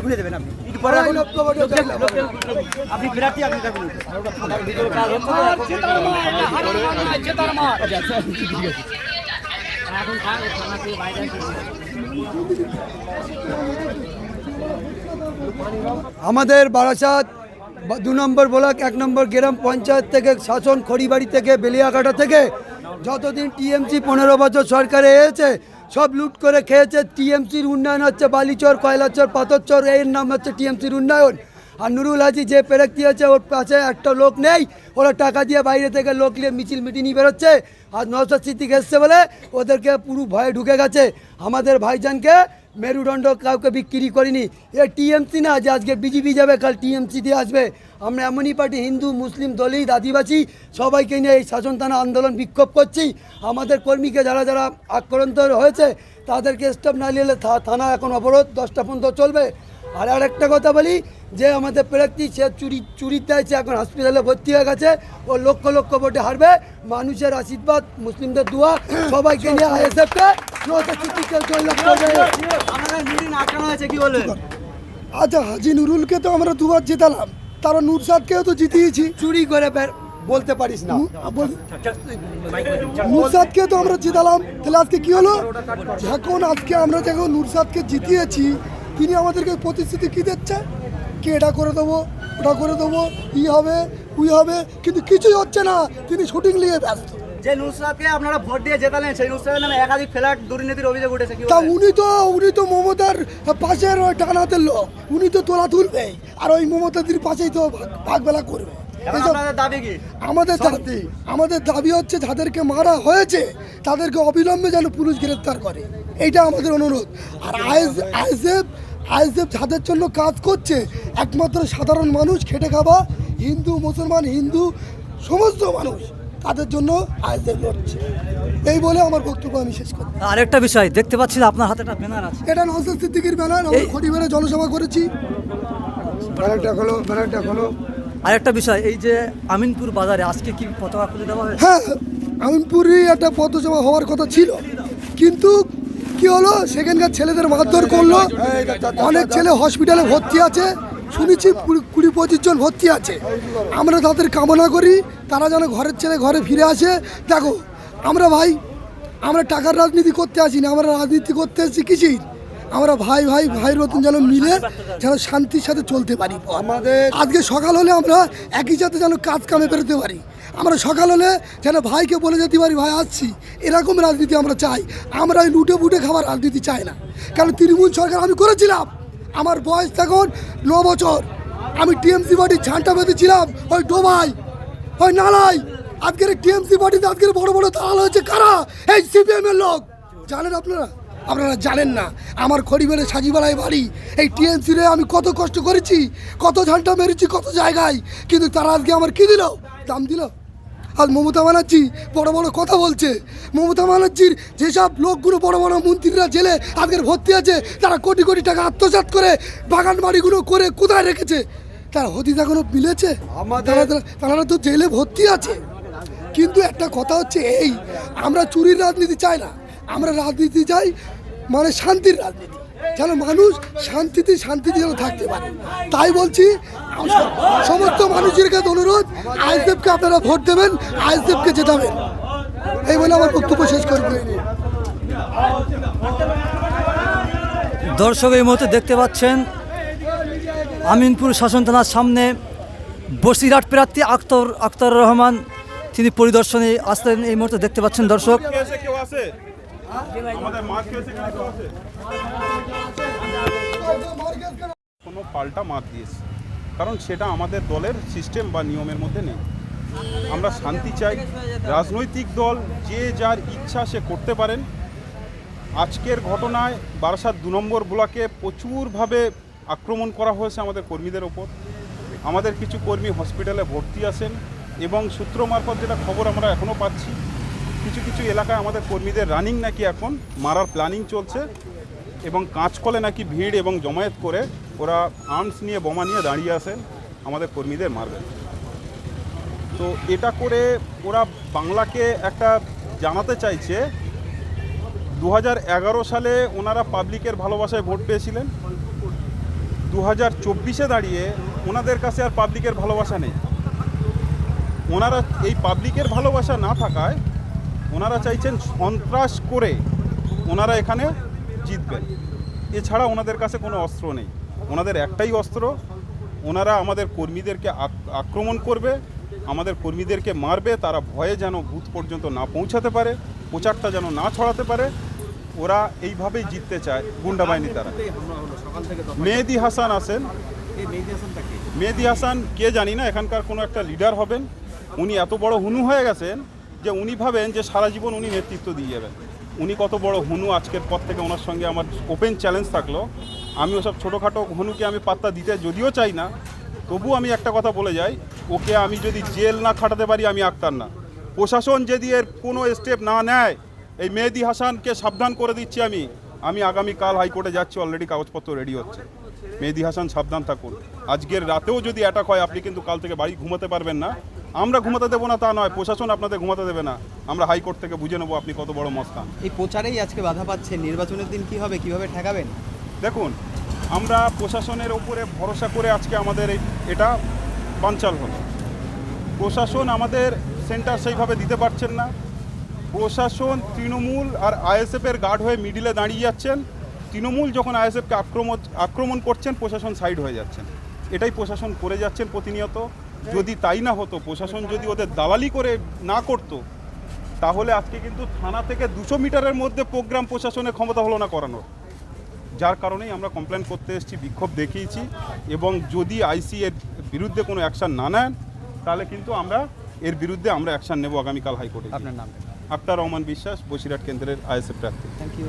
খুলে দেবেন আপনি। আমাদের বারাসাত দু নম্বর ব্লক এক নম্বর গ্রাম পঞ্চায়েত থেকে শাসন খড়িবাড়ি থেকে বেলিয়াঘাটা থেকে যতদিন টিএমসি পনেরো বছর সরকারে এসেছে সব লুট করে খেয়েছে। টিএমসির উন্নয়ন হচ্ছে বালিচর, কয়লাচর, পাথরচর, এর নাম হচ্ছে টিএমসির উন্নয়ন। আর নুরুল হাজি যে প্রেরক্তি আছে, ওর পাশে একটা লোক নেই। ওরা টাকা দিয়ে বাইরে থেকে লোক নিয়ে মিছিল মিটিনি বেরোচ্ছে। আর নশো সিদ্দিক এসছে বলে ওদেরকে পুরো ভয়ে ঢুকে গেছে। আমাদের ভাইজানকে মেরুদণ্ড কাউকে বিক্রি করিনি। এ টিএমসি না যে আজকে বিজেপি যাবে, কাল টিএমসি দিয়ে আসবে। আমরা এমনই পার্টি, হিন্দু, মুসলিম দলিত, আদিবাসী, সবাইকে নিয়ে এই শাসন থানা আন্দোলন বিক্ষোভ করছি। আমাদের কর্মীকে যারা যারা আক্রান্ত হয়েছে, তাদেরকে স্টপ না নিলে থানা এখন অবরোধ। দশটা পর্যন্ত চলবে। আর আরেকটা কথা বলি যে আমাদের প্রার্থী সে চুরি চুরিতে সে এখন হসপিটালে ভর্তি হয়ে গেছে। ও লক্ষ লক্ষ ভোটে হারবে। মানুষের আশীর্বাদ মুসলিমদের দোয়া সবাইকে নিয়ে আইএসএফকে আচ্ছা হাজি নুরুলকে তো আমরা দুবার জেতালাম। তারা নুরসাদকেও তো জিতিয়েছি। চুরি করে বের- বলতে পারিস না। নুরসাদকে তো আমরা জিতালাম। তাহলে আজকে কি হলো? যখন আজকে আমরা যখন নুরসাদকে জিতিয়েছি তিনি আমাদেরকে প্রতিশ্রুতি কী দিচ্ছে? কে এটা করে দেবো? ওটা করে দেবো? ই হবে উই হবে কিন্তু কিছুই হচ্ছে না। তিনি শুটিং নিয়ে ব্যস্ত। যে নুসরাতকে আপনারা ভোট দিয়ে জেতালেন সেই নুসরাতের নামে একাধিক ফ্ল্যাট দুর্নীতির অভিযোগ উঠেছে তা উনি তো উনি তো মমতার পাশের ওই ডানাতের লোক। উনি তো তোলা তুলবেই। আর ওই মমতাদির পাশেই তো ভাগ- ভাগবেলা করবে। আমাদের দাবি আমাদের দাবি হচ্ছে যাদেরকে মারা হয়েছে তাদেরকে অবিলম্বে যেন পুলিশ গ্রেফতার করে। এইটা আমাদের অনুরোধ। আর আইএস আইএসএফ আইএসএফ যাদের জন্য কাজ করছে। একমাত্র সাধারণ মানুষ খেটে খাওয়া হিন্দু মুসলমান হিন্দু সমস্ত মানুষ তাদের জন্য আইএসএফ লড়ছে। এই বলে আমার বক্তব্য আমি শেষ করি আরেকটা বিষয় দেখতে পাচ্ছি আপনার হাতে একটা ব্যানার আছে। এটা নওসাদ সিদ্দিকির ব্যানার আমরা খটিবেড়ে জনসভা করেছি। ব্যানারটা খোলো ব্যানারটা খোলো। আরেকটা বিষয় এই যে আমিনপুর বাজারে আজকে কি পতাকা খুলে দেওয়া হয়েছে? হ্যাঁ আমিনপুরে একটা পথসভা হওয়ার কথা ছিল। কিন্তু কি হলো? সেখানকার ছেলেদের মারধর করল? অনেক ছেলে হসপিটালে ভর্তি আছে। শুনেছি কুড়ি- পঁচিশ জন ভর্তি আছে। আমরা তাদের কামনা করি, তারা যেন ঘরের ছেলে ঘরে ফিরে আসে। দেখো, আমরা ভাই, আমরা টাকার রাজনীতি করতে আসি না আমরা রাজনীতি করতে আসছি কিছুই আমরা ভাই ভাই ভাইয়ের মতন যেন মিলে যেন শান্তির সাথে চলতে পারি। আমাদের আজকে সকাল হলে আমরা একই সাথে যেন কাজ কামে বেরোতে পারি। আমরা সকাল হলে যেন ভাইকে বলে যেতে পারি ভাই আসছি। এরকম রাজনীতি আমরা চাই। আমরা ওই লুটে বুটে খাবার রাজনীতি চাই না। কারণ তৃণমূল সরকার আমি করেছিলাম। আমার বয়স তখন ন বছর। আমি টিএমসি পার্টির ঝান্টা বেঁধেছিলাম। ওই ডোবাই ওই নালাই আজকের টিএমসি পার্টিতে আজকের বড় বড় দালাল হয়েছে কারা? এই সিপিএম এর লোক। জানেন আপনারা? আপনারা জানেন না আমার খড়িবেলে সাজিবালায় বাড়ি এই টিএমসি রে আমি কত কষ্ট করেছি কত ঝান্টা মেরেছি কত জায়গায় কিন্তু তারা আজকে আমার কি দিল? দাম দিল? আজ মমতা ব্যানার্জি বড় বড় কথা বলছে। মমতা ব্যানার্জির যেসব লোকগুলো বড় বড় মন্ত্রীরা জেলে আজকের ভর্তি আছে তারা কোটি কোটি টাকা আত্মসাৎ করে বাগান বাড়িগুলো করে কোথায় রেখেছে? তার হদিস এখনও মিলেছে? তারা তারা তো জেলে ভর্তি আছে। কিন্তু একটা কথা হচ্ছে এই আমরা চুরির রাজনীতি চাই না। আমরা রাজনীতি চাই মানে শান্তির রাজনীতি। যেন মানুষ শান্তিতে শান্তিতে যেন থাকতে পারে। তাই বলছি, সমস্ত মানুষের কাছে অনুরোধ, আইএসএফকে আপনারা ভোট দেবেন, আইএসএফকে জেতাবেন। এই বলে আমার বক্তব্য শেষ করবে দর্শক, এই মুহূর্তে দেখতে পাচ্ছেন, আমিনপুর শাসন থানার সামনে বসিরহাট প্রার্থী আক্তর আক্তর রহমান, তিনি পরিদর্শনে আসলেন। এই মুহূর্তে দেখতে পাচ্ছেন দর্শক কোনো পাল্টা মাত দিয়েছে। কারণ সেটা আমাদের দলের সিস্টেম বা নিয়মের মধ্যে নেই। আমরা শান্তি চাই। রাজনৈতিক দল যে যার ইচ্ছা সে করতে পারেন। আজকের ঘটনায় বারাসাত দু নম্বর ব্লকে প্রচুরভাবে আক্রমণ করা হয়েছে আমাদের কর্মীদের ওপর। আমাদের কিছু কর্মী হসপিটালে ভর্তি আছেন এবং সূত্র মারফত যেটা খবর আমরা এখনও পাচ্ছি কিছু কিছু এলাকায় আমাদের কর্মীদের রানিং নাকি এখন, মারার প্ল্যানিং চলছে এবং কাঁচকলে নাকি ভিড় এবং জমায়েত করে ওরা আর্মস নিয়ে, বোমা নিয়ে দাঁড়িয়ে আসেন আমাদের কর্মীদের মারবে। তো এটা করে ওরা বাংলাকে একটা জানাতে চাইছে দু হাজার এগারো সালে ওনারা পাবলিকের ভালোবাসায় ভোট পেয়েছিলেন দু হাজার চব্বিশে দাঁড়িয়ে ওনাদের কাছে আর পাবলিকের ভালোবাসা নেই। ওনারা এই পাবলিকের ভালোবাসা না থাকায় ওনারা চাইছেন সন্ত্রাস করে ওনারা এখানে জিতবেন। এছাড়া ওনাদের কাছে কোনো অস্ত্র নেই। ওনাদের একটাই অস্ত্র, ওনারা আমাদের কর্মীদেরকে আক- আক্রমণ করবে, আমাদের কর্মীদেরকে মারবে, তারা ভয়ে যেন বুথ পর্যন্ত না পৌঁছাতে পারে, প্রচারটা যেন না ছড়াতে পারে। ওরা এইভাবেই জিততে চায় গুন্ডা বাহিনী তারা মেহেদি হাসান আছেন। মেহেদি হাসান কে জানি না, এখানকার কোনো একটা লিডার হবেন। উনি এত বড় হুনু হয়ে গেছেন যে উনি ভাবেন যে সারা জীবন উনি নেতৃত্ব দিয়ে যাবেন। উনি কত বড় হনু আজকের পর থেকে ওনার সঙ্গে আমার ওপেন চ্যালেঞ্জ থাকল। আমি ওসব ছোটোখাটো হনুকে আমি পাত্তা দিতে যদিও চাই না তবু আমি একটা কথা বলে যাই, ওকে আমি যদি জেল না খাটাতে পারি আমি আক্তার না। প্রশাসন যদি এর কোনো স্টেপ না নেয়, এই মেহেদি হাসানকে সাবধান করে দিচ্ছি আমি। আমি আগামীকাল হাইকোর্টে যাচ্ছি অলরেডি কাগজপত্র রেডি হচ্ছে। মেহেদি হাসান সাবধান থাকুন। আজকের রাতেও যদি অ্যাটাক হয়, আপনি কিন্তু কাল থেকে বাড়ি ঘুমাতে পারবেন না। আমরা ঘুমাতে দেবো না তা নয় প্রশাসন আপনাদের ঘুমাতে দেবে না। আমরা হাইকোর্ট থেকে বুঝে নেব আপনি কত বড় মস্তান। এই প্রচারেই আজকে বাধা পাচ্ছেন নির্বাচনের দিন কি হবে কীভাবে ঠেকাবেন? দেখুন আমরা প্রশাসনের ওপরে ভরসা করে আজকে আমাদের এই- এটা বানচাল হলো। প্রশাসন আমাদের সেন্টার সেইভাবে দিতে পারছেন না। প্রশাসন তৃণমূল আর আইএসএফের গার্ড হয়ে মিডিলে দাঁড়িয়ে যাচ্ছেন। তৃণমূল যখন আইএসএফকে আক্রমণ আক্রমণ করছেন প্রশাসন সাইড হয়ে যাচ্ছেন। এটাই প্রশাসন করে যাচ্ছেন প্রতিনিয়ত। যদি তাই না হতো প্রশাসন যদি ওদের দালালি করে না করত তাহলে আজকে কিন্তু থানা থেকে দুশো মিটারের মধ্যে প্রোগ্রাম প্রশাসনের ক্ষমতা হলো না করানোর। যার কারণেই আমরা কমপ্লেন করতে এসেছি বিক্ষোভ দেখিয়েছি এবং যদি আইসি এর বিরুদ্ধে কোনো অ্যাকশন না নেন তাহলে কিন্তু আমরা এর বিরুদ্ধে আমরা অ্যাকশন নেব আগামীকাল হাইকোর্টে আপনার নাম? আক্তার রহমান বিশ্বাস বসিরহাট কেন্দ্রের আইএসএফ প্রার্থী। Thank you